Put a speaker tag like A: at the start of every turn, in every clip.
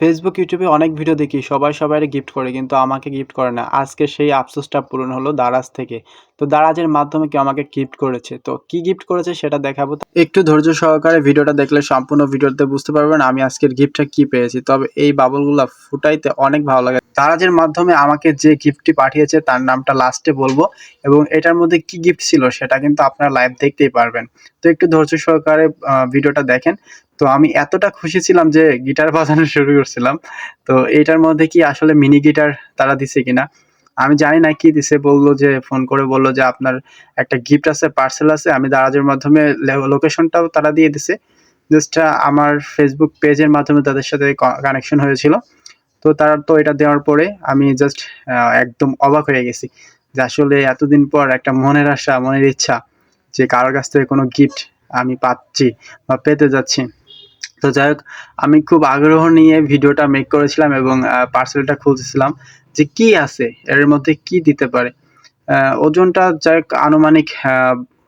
A: Facebook, ইউটিউবে অনেক video দেখি সবাই সবাই গিফট করে কিন্তু আমাকে গিফট করে না। আজকে সেই আফসোসটা পূরণ হলো দারাজ থেকে। তো দারাজের মাধ্যমে কেউ আমাকে গিফট করেছে। তো কি গিফট করেছে সেটা দেখাবো। একটু ধৈর্য সহকারে ভিডিওটা দেখলে সম্পূর্ণ ভিডিওতে বুঝতে পারবেন আমি আজকের গিফটটা কি পেয়েছি। তবে এই বাবলগুলা ফুটাইতে অনেক ভালো লাগে। দারাজের মাধ্যমে আমাকে যে গিফটটি পাঠিয়েছে তার নামটা লাস্টে বলব এবং এটার মধ্যে কি গিফট ছিল সেটা কিন্তু আপনারা লাইভ দেখতেই পারবেন। তো একটু ধৈর্য সহকারে ভিডিওটা দেখেন। তো আমি এতটা খুশি ছিলাম যে গিটার বাজানো শুরু করছিলাম। তো এটার মধ্যে কি আসলে মিনি গিটার তারা দিছে কিনা? আমি জানি না কি দিছে বলল যে ফোন করে বলল যে আপনার একটা গিফট আছে, পার্সেল আছে। আমি দারাজের মাধ্যমে লোকেশনটাও তারা দিয়ে দিছে। জাস্ট আমার ফেসবুক পেজের মাধ্যমে তাদের সাথে কানেকশন হয়েছিল। তো তারা তো এটা দেওয়ার পরে আমি জাস্ট একদম অবাক হয়ে গেছি। যে আসলে এতদিন পর একটা মনের আশা, মনের ইচ্ছা যে কারোর কাছ থেকে কোনো গিফট আমি পাচ্ছি বা পেতে যাচ্ছি। তো যাই হোক, আমি খুব আগ্রহ নিয়ে ভিডিওটা মেক করেছিলাম এবং পার্সেলটা খুলতেছিলাম যে কি আছে? এর মধ্যে কি দিতে পারে? ওজনটা যাই আনুমানিক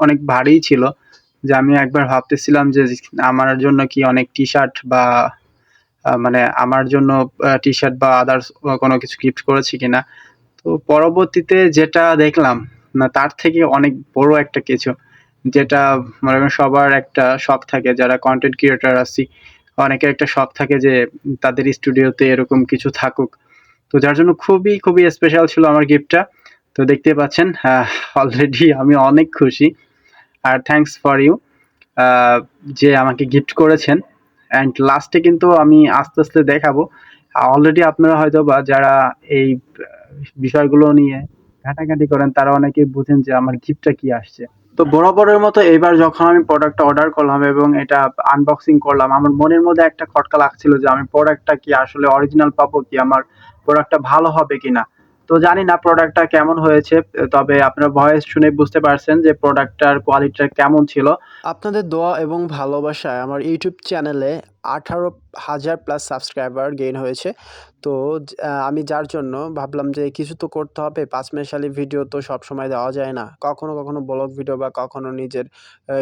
A: অনেক ভারী ছিল। যে আমি একবার ভাবতেছিলাম যে আমার জন্য কি অনেক টি-শার্ট বা মানে আমার জন্য আ টি-শার্ট বা আদার্স কোনো কিছু গিফট করেছে কিনা। তো পরবর্তীতে যেটা দেখলাম, না, তার থেকে অনেক বড় একটা কিছু। যেটা মনে করেন সবার একটা শখ থাকে যারা কন্টেন্ট ক্রিয়েটার আছি। অনেকের একটা শখ থাকে যে তাদের স্টুডিওতে এরকম কিছু থাকুক। তো যার জন্য খুবই, খুবই স্পেশাল ছিল আমার গিফটটা। তো দেখতে পাচ্ছেন অলরেডি আমি অনেক খুশি। আর থ্যাংকস ফর ইউ যে আমাকে গিফট করেছেন। অ্যান্ড লাস্টে কিন্তু আমি আস্তে, আস্তে দেখাবো। অলরেডি আপনারা হয়তো বা যারা এই বিষয়গুলো নিয়ে ঘাটাঘাটি করেন তারা অনেকেই বুঝেন যে আমার গিফটটা কি আসছে। তো বরাবরের মতো এবার যখন আমি প্রোডাক্টটা অর্ডার করলাম এবং এটা আনবক্সিং করলাম, আমার মনের মধ্যে একটা খটকা লাগছিল যে আমি প্রোডাক্টটা কি আসলে অরিজিনাল পাবো কি? আমার প্রোডাক্টটা ভালো হবে কিনা? তো জানি না প্রোডাক্টটা কেমন হয়েছে। তবে আপনার ভয়েস শুনে বুঝতে পারছেন যে প্রোডাক্টটার কোয়ালিটিটা কেমন ছিল। আপনাদের দোয়া এবং ভালোবাসায় আমার ইউটিউব চ্যানেলে ১৮,০০০ প্লাস সাবস্ক্রাইবার গেইন হয়েছে। তো আমি যার জন্য ভাবলাম যে কিছু তো করতে হবে। পাঁচমিশালি ভিডিও তো সবসময় দেওয়া যায় না। কখনো, কখনো ব্লগ ভিডিও বা কখনো নিজের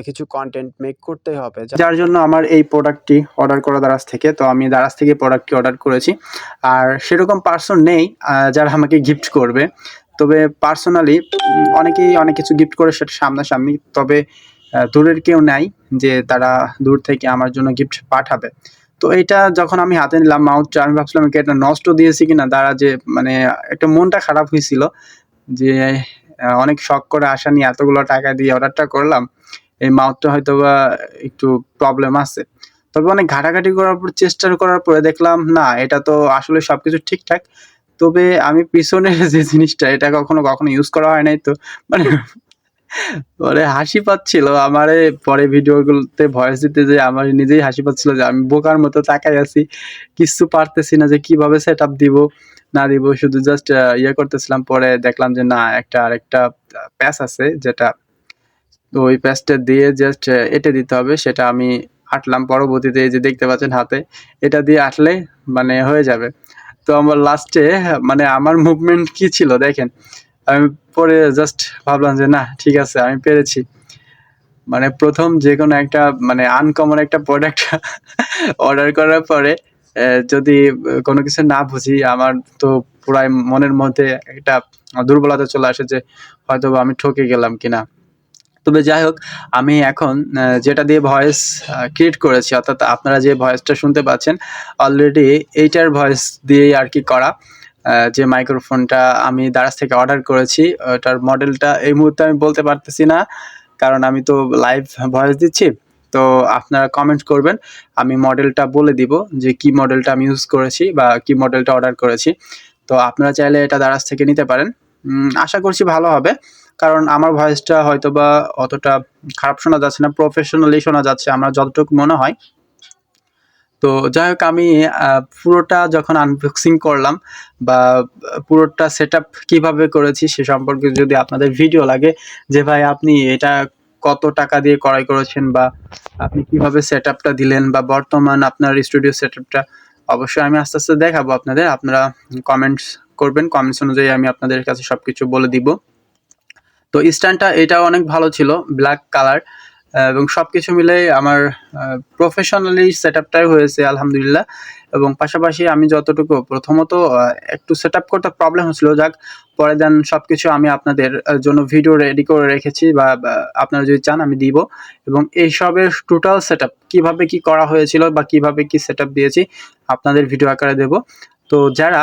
A: কিছু কন্টেন্ট মেক করতেই হবে। যার জন্য আমার এই প্রোডাক্টটি অর্ডার করা দারাজ থেকে। তো আমি দারাজ থেকে প্রোডাক্টটি অর্ডার করেছি। আর সেরকম পারসন নেই যারা আমাকে গিফট করবে। তবে পার্সোনালি অনেকেই অনেক কিছু গিফট করে সেটা সামনাসামনি। তবে দূরের কেউ নাই যে তারা দূর থেকে আমার জন্য গিফট পাঠাবে। তো এটা যখন আমি হাতে নিলাম মাউথটা আমি ভাবছিলাম কি এটা নষ্ট দিয়েছি কিনা তারা যে মানে একটা মনটা খারাপ হয়েছিল যে অনেক শখ করে আশা নিয়ে এতগুলো টাকা দিয়ে অর্ডারটা করলাম। এই মাউথটা হয়তোবা একটু প্রবলেম আছে। তবে অনেক ঘাটাঘাটি করার পর চেষ্টা করার পরে দেখলাম না এটা তো আসলে সবকিছু ঠিকঠাক। তবে আমি পিছনের যে জিনিসটা এটা কখনো, কখনো ইউজ করা হয় নাই তো মানে পরে হাসি পাচ্ছিল আমারে পরে ভিডিওগুলোতে ভয়েস দিতে যে আমার নিজেই হাসি পাচ্ছিল যে আমি বোকার মতো তাকাই আছি। কিচ্ছু পারতেছি না যে কীভাবে সেট আপ দিব, না দিব। শুধু জাস্ট ইয়ে করতেছিলাম। পরে দেখলাম যে না একটা আরেকটা আ প্যাচ আছে যেটা তো ওই প্যাচটা দিয়ে জাস্ট এঁটে দিতে হবে। সেটা আমি আঁটলাম। পরবর্তীতে এই যে দেখতে পাচ্ছেন হাতে। এটা দিয়ে আঁটলে মানে হয়ে যাবে। তো আমার লাস্টে মানে আমার মুভমেন্ট কি ছিল দেখেন। আমি পরে জাস্ট ভাবলাম যে, না, ঠিক আছে, আমি পেরেছি। মানে প্রথম যে কোনো একটা মানে আনকমন একটা প্রোডাক্ট অর্ডার করার পরে যদি কোনো কিছু না বুঝি, আমার তো পুরাই মনের মধ্যে একটা দুর্বলতা চলে আসে যে হয়তো আমি ঠকে গেলাম কিনা। তবে যাই হোক, আমি এখন যেটা দিয়ে ভয়েস ক্রিয়েট করেছি, অর্থাৎ আপনারা যে ভয়েসটা শুনতে পাচ্ছেন অলরেডি এইটার ভয়েস দিয়েই আর কি করা। যে মাইক্রোফোনটা আমি দারাজ থেকে অর্ডার করেছি, ওটার মডেলটা এই মুহূর্তে আমি বলতে পারতেছি না। কারণ আমি তো লাইভ ভয়েস দিচ্ছি। তো আপনারা কমেন্ট করবেন। আমি মডেলটা বলে দিব যে কি মডেলটা আমি ইউজ করেছি বা কি মডেলটা অর্ডার করেছি। তো আপনারা চাইলে এটা দারাজ থেকে নিতে পারেন। আশা করছি ভালো হবে। কারণ আমার ভয়েসটা হয়তোবা অতটা খারাপ শোনা যাচ্ছে না। প্রফেশনালি শোনা যাচ্ছে, আমার যতটুকু মনে হয়। তো যাই হোক আমি পুরোটা যখন আনবক্সিং করলাম বা পুরোটা সেটআপ কীভাবে করেছি সে সম্পর্কে যদি আপনাদের ভিডিও লাগে যে ভাই আপনি এটা কত টাকা দিয়ে ক্রয় করেছেন বা আপনি কীভাবে সেটআপটা দিলেন বা বর্তমান আপনার স্টুডিও সেটআপটা অবশ্যই আমি আস্তে, আস্তে দেখাবো আপনাদের। আপনারা কমেন্টস করবেন। কমেন্টস অনুযায়ী আমি আপনাদের কাছে সবকিছু বলে দিব। তো স্ট্যান্ডটা এটাও অনেক ভালো ছিল। ব্ল্যাক কালার এবং সবকিছু মিলাই আমার প্রফেশনালি সেটআপটাই হয়েছে, আলহামদুলিল্লাহ। এবং পাশাপাশি আমি যতটুকু, প্রথমত একটু সেট আপ করতে প্রবলেম হচ্ছিল। যাক, পরে দেন সব কিছু আমি আপনাদের জন্য ভিডিও রেডি করে রেখেছি বা বা, আপনারা যদি চান আমি দিব। এবং এইসবের টোটাল সেট আপ কীভাবে কী করা হয়েছিল বা কীভাবে কি সেট আপ দিয়েছি, আপনাদের ভিডিও আকারে দেব। তো যারা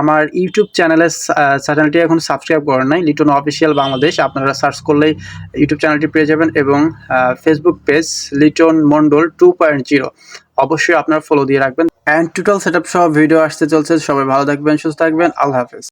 A: আমার ইউটিউব চ্যানেলে চ্যানেলটি এখন সাবস্ক্রাইব করেন নাই লিটন অফিসিয়াল বাংলাদেশ আপনারা সার্চ করলেই ইউটিউব চ্যানেলটি পেয়ে যাবেন এবং Facebook page Liton Mondal two point zero অবশ্যই আপনারা ফলো দিয়ে রাখবেন। অ্যান্ড টোটাল সেট আপ সহ ভিডিও আসতে চলছে। সবাই ভালো থাকবেন, সুস্থ থাকবেন। আল্লাহ হাফেজ।